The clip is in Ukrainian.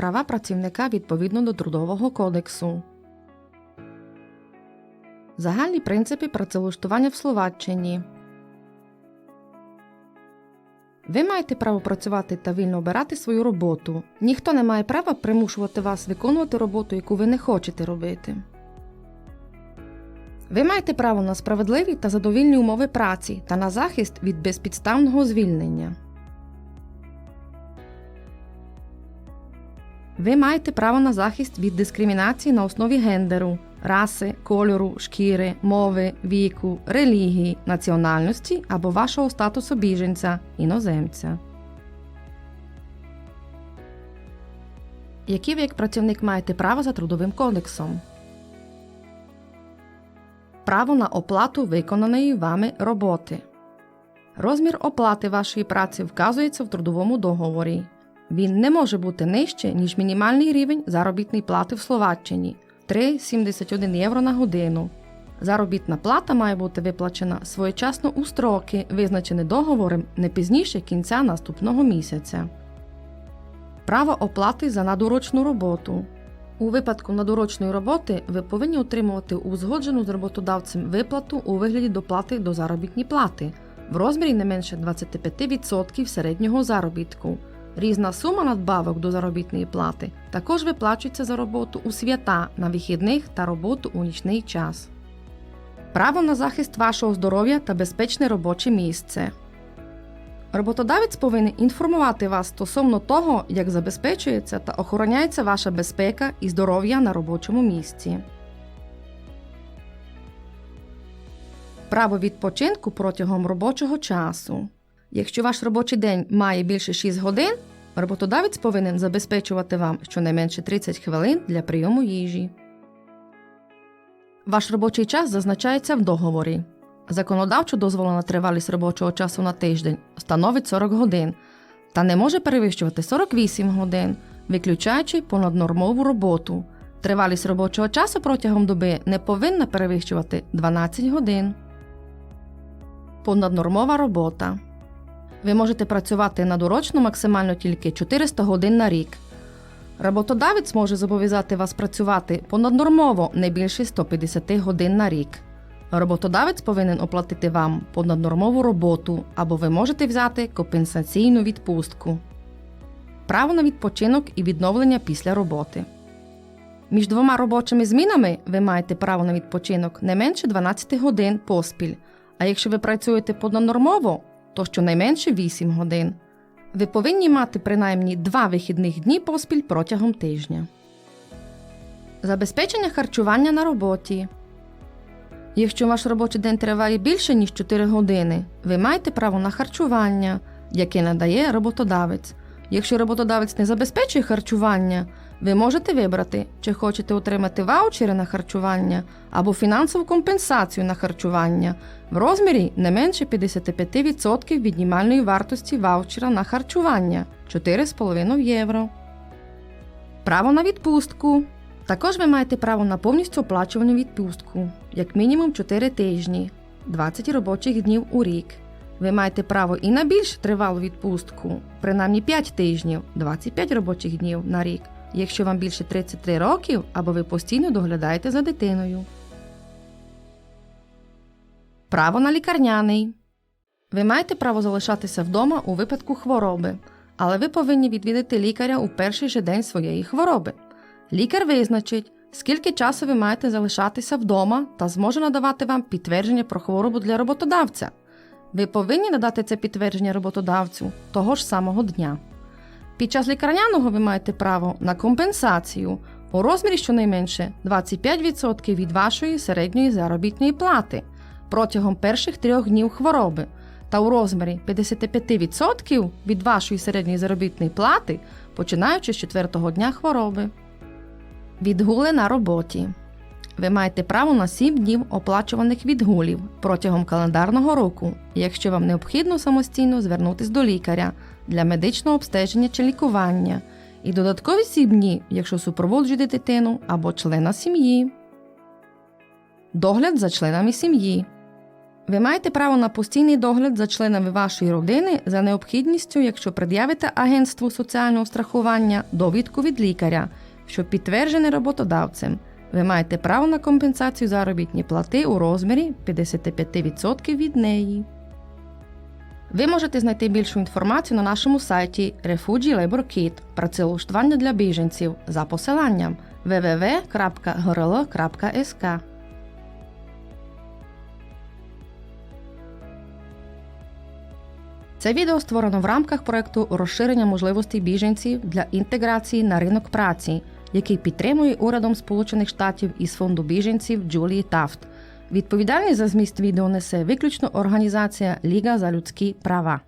права працівника відповідно до Трудового кодексу. Загальні принципи працевлаштування в Словаччині. Ви маєте право працювати та вільно обирати свою роботу. Ніхто не має права примушувати вас виконувати роботу, яку ви не хочете робити. Ви маєте право на справедливі та задовільні умови праці та на захист від безпідставного звільнення. Ви маєте право на захист від дискримінації на основі гендеру, раси, кольору, шкіри, мови, віку, релігії, національності або вашого статусу біженця, іноземця. Які ви як працівник маєте право за трудовим кодексом? Право на оплату виконаної вами роботи. Розмір оплати вашої праці вказується в трудовому договорі. Він не може бути нижче, ніж мінімальний рівень заробітної плати в Словаччині 3,71 євро на годину. Заробітна плата має бути виплачена своєчасно у строки, визначені договором не пізніше кінця наступного місяця. Право оплати за надурочну роботу. У випадку надурочної роботи ви повинні отримувати узгоджену з роботодавцем виплату у вигляді доплати до заробітної плати в розмірі не менше 25% середнього заробітку. Різна сума надбавок до заробітної плати також виплачується за роботу у свята на вихідних та роботу у нічний час. Право на захист вашого здоров'я та безпечне робоче місце. Роботодавець повинен інформувати вас стосовно того, як забезпечується та охороняється ваша безпека і здоров'я на робочому місці. Право відпочинку протягом робочого часу. Якщо ваш робочий день має більше 6 годин, роботодавець повинен забезпечувати вам щонайменше 30 хвилин для прийому їжі. Ваш робочий час зазначається в договорі. Законодавчо дозволена тривалість робочого часу на тиждень становить 40 годин та не може перевищувати 48 годин, виключаючи понаднормову роботу. Тривалість робочого часу протягом доби не повинна перевищувати 12 годин. Понаднормова робота. Ви можете працювати надурочно максимально тільки 400 годин на рік. Роботодавець може зобов'язати вас працювати понаднормово не більше 150 годин на рік. Роботодавець повинен оплатити вам понаднормову роботу або ви можете взяти компенсаційну відпустку. Право на відпочинок і відновлення після роботи. Між двома робочими змінами ви маєте право на відпочинок не менше 12 годин поспіль. А якщо ви працюєте понаднормово, то щонайменше 8 годин. Ви повинні мати принаймні два вихідних дні поспіль протягом тижня. Забезпечення харчування на роботі. Якщо ваш робочий день триває більше, ніж 4 години, ви маєте право на харчування, яке надає роботодавець. Якщо роботодавець не забезпечує харчування, ви можете вибрати, чи хочете отримати ваучери на харчування або фінансову компенсацію на харчування в розмірі не менше 55% від мінімальної вартості ваучера на харчування 4,5 євро. Право на відпустку. Також ви маєте право на повністю оплачувану відпустку, як мінімум 4 тижні, 20 робочих днів у рік. Ви маєте право і на більш тривалу відпустку, принаймні 5 тижнів, 25 робочих днів на рік, якщо вам більше 33 років або ви постійно доглядаєте за дитиною. Право на лікарняний. Ви маєте право залишатися вдома у випадку хвороби, але ви повинні відвідати лікаря у перший же день своєї хвороби. Лікар визначить, скільки часу ви маєте залишатися вдома та зможе надавати вам підтвердження про хворобу для роботодавця. Ви повинні надати це підтвердження роботодавцю того ж самого дня. Під час лікарняного ви маєте право на компенсацію у розмірі щонайменше 25% від вашої середньої заробітної плати протягом перших трьох днів хвороби та у розмірі 55% від вашої середньої заробітної плати, починаючи з четвертого дня хвороби. Відгули на роботі. Ви маєте право на 7 днів оплачуваних відгулів протягом календарного року, якщо вам необхідно самостійно звернутися до лікаря для медичного обстеження чи лікування, і додаткові 7 днів, якщо супроводжуєте дитину або члена сім'ї. Догляд за членами сім'ї. Ви маєте право на постійний догляд за членами вашої родини за необхідністю, якщо пред'явите агентству соціального страхування довідку від лікаря, що підтверджений роботодавцем. Ви маєте право на компенсацію заробітні плати у розмірі 55% від неї. Ви можете знайти більшу інформацію на нашому сайті Refugee Labor Kit працевлаштування для біженців за посиланням www.grl.sk. Це відео створено в рамках проекту розширення можливостей біженців для інтеграції на ринок праці, який підтримує урядом Сполучених Штатів із фонду біженців Джулії Тафт. Відповідальність за зміст відео несе виключно організація Ліга за людські права.